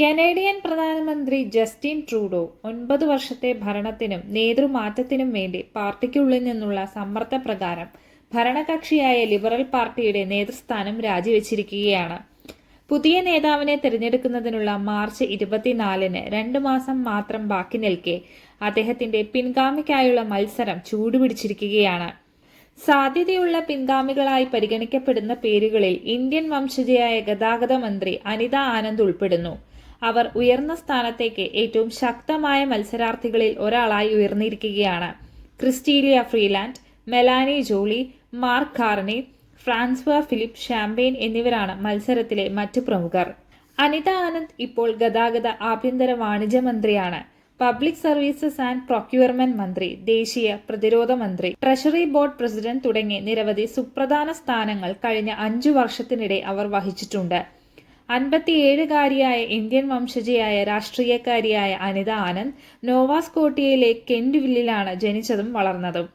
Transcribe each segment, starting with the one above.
Canadian പ്രധാനമന്ത്രി Justin Trudeau ഒൻപത് വർഷത്തെ ഭരണത്തിനും നേതൃമാറ്റത്തിനും വേണ്ടി പാർട്ടിക്കുള്ളിൽ നിന്നുള്ള സമ്മർദ്ദപ്രകാരം ഭരണകക്ഷിയായ ലിബറൽ പാർട്ടിയുടെ നേതൃസ്ഥാനം രാജിവെച്ചിരിക്കുകയാണ്. പുതിയ നേതാവിനെ തിരഞ്ഞെടുക്കുന്നതിനുള്ള മാർച്ച് ഇരുപത്തിനാലിന് രണ്ടു മാസം മാത്രം ബാക്കി നിൽക്കെ അദ്ദേഹത്തിന്റെ പിൻഗാമിക്കായുള്ള മത്സരം ചൂടുപിടിച്ചിരിക്കുകയാണ്. സാധ്യതയുള്ള പിൻഗാമികളായി പരിഗണിക്കപ്പെടുന്ന പേരുകളിൽ ഇന്ത്യൻ വംശജയായ ഗതാഗത മന്ത്രി അനിത ആനന്ദ് ഉൾപ്പെടുന്നു. അവർ ഉയർന്ന സ്ഥാനത്തേക്ക് ഏറ്റവും ശക്തമായ മത്സരാർത്ഥികളിൽ ഒരാളായി ഉയർന്നിരിക്കുകയാണ്. Chrystia Freeland Melanie Joly Mark Carney Francois Philippe Champagne എന്നിവരാണ് മത്സരത്തിലെ മറ്റു പ്രമുഖർ. അനിത ആനന്ദ് ഇപ്പോൾ ഗതാഗത ആഭ്യന്തര വാണിജ്യ മന്ത്രിയാണ്. പബ്ലിക് സർവീസസ് ആൻഡ് പ്രൊക്യൂർമെന്റ് മന്ത്രി ദേശീയ പ്രതിരോധ മന്ത്രി ട്രഷറി ബോർഡ് പ്രസിഡന്റ് തുടങ്ങി നിരവധി സുപ്രധാന സ്ഥാനങ്ങൾ കഴിഞ്ഞ അഞ്ചു വർഷത്തിനിടെ അവർ വഹിച്ചിട്ടുണ്ട്. അൻപത്തിയേഴുകാരിയായ ഇന്ത്യൻ വംശജയായ രാഷ്ട്രീയക്കാരിയായ അനിത ആനന്ദ് നോവാസ്കോട്ടിയയിലെ കെൻഡ്വില്ലിലാണ് ജനിച്ചതും വളർന്നതും.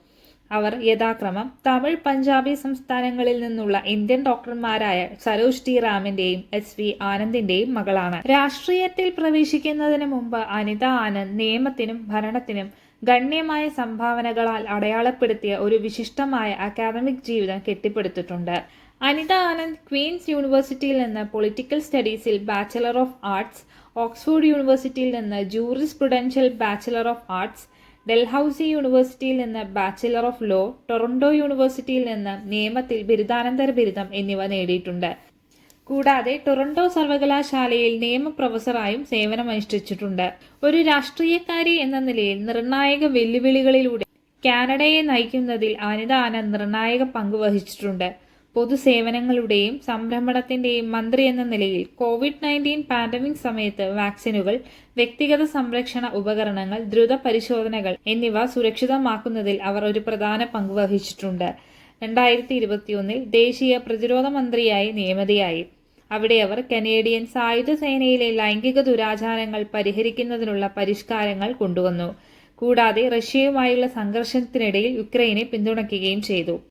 അവർ യഥാക്രമം തമിഴ് പഞ്ചാബി സംസ്ഥാനങ്ങളിൽ നിന്നുള്ള ഇന്ത്യൻ ഡോക്ടർമാരായ സരോജ് ടി റാമിന്റെയും എസ് വി ആനന്ദിന്റെയും മകളാണ്. രാഷ്ട്രീയത്തിൽ പ്രവേശിക്കുന്നതിന് മുമ്പ് അനിത ആനന്ദ് നിയമത്തിനും ഭരണത്തിനും ഗണ്യമായ സംഭാവനകളാൽ അടയാളപ്പെടുത്തിയ ഒരു വിശിഷ്ടമായ അക്കാദമിക് ജീവിതം കെട്ടിപ്പടുത്തിട്ടുണ്ട്. അനിത ആനന്ദ് ക്വീൻസ് യൂണിവേഴ്സിറ്റിയിൽ നിന്ന് പൊളിറ്റിക്കൽ സ്റ്റഡീസിൽ ബാച്ചലർ ഓഫ് ആർട്സ് ഓക്സ്ഫോർഡ് യൂണിവേഴ്സിറ്റിയിൽ നിന്ന് jurisprudential bachelor of arts Dalhousie യൂണിവേഴ്സിറ്റിയിൽ നിന്ന് ബാച്ചിലർ ഓഫ് ലോ ടൊറന്റോ യൂണിവേഴ്സിറ്റിയിൽ നിന്ന് നിയമത്തിൽ ബിരുദാനന്തര ബിരുദം എന്നിവ നേടിയിട്ടുണ്ട്. കൂടാതെ ടൊറന്റോ സർവകലാശാലയിൽ നിയമ പ്രൊഫസറായും സേവനമനുഷ്ഠിച്ചിട്ടുണ്ട്. ഒരു രാഷ്ട്രീയക്കാരി എന്ന നിലയിൽ നിർണായക വെല്ലുവിളികളിലൂടെ കാനഡയെ നയിക്കുന്നതിൽ അനിത ആനന്ദ് നിർണായക പങ്ക് വഹിച്ചിട്ടുണ്ട്. പൊതുസേവനങ്ങളുടെയും സംരംഭണത്തിന്റെയും മന്ത്രി എന്ന നിലയിൽ കോവിഡ് നയന്റീൻ പാൻഡമിക് സമയത്ത് വാക്സിനുകൾ വ്യക്തിഗത സംരക്ഷണ ഉപകരണങ്ങൾ ദ്രുത പരിശോധനകൾ എന്നിവ സുരക്ഷിതമാക്കുന്നതിൽ അവർ ഒരു പ്രധാന പങ്ക് വഹിച്ചിട്ടുണ്ട്. രണ്ടായിരത്തി ഇരുപത്തിയൊന്നിൽ ദേശീയ പ്രതിരോധ മന്ത്രിയായി നിയമിതയായി. അവിടെ അവർ കനേഡിയൻ സായുധ സേനയിലെ ലൈംഗിക ദുരാചാരങ്ങൾ പരിഹരിക്കുന്നതിനുള്ള പരിഷ്കാരങ്ങൾ കൊണ്ടുവന്നു. കൂടാതെ റഷ്യയുമായുള്ള സംഘർഷത്തിനിടയിൽ യുക്രൈനെ പിന്തുണയ്ക്കുകയും ചെയ്തു.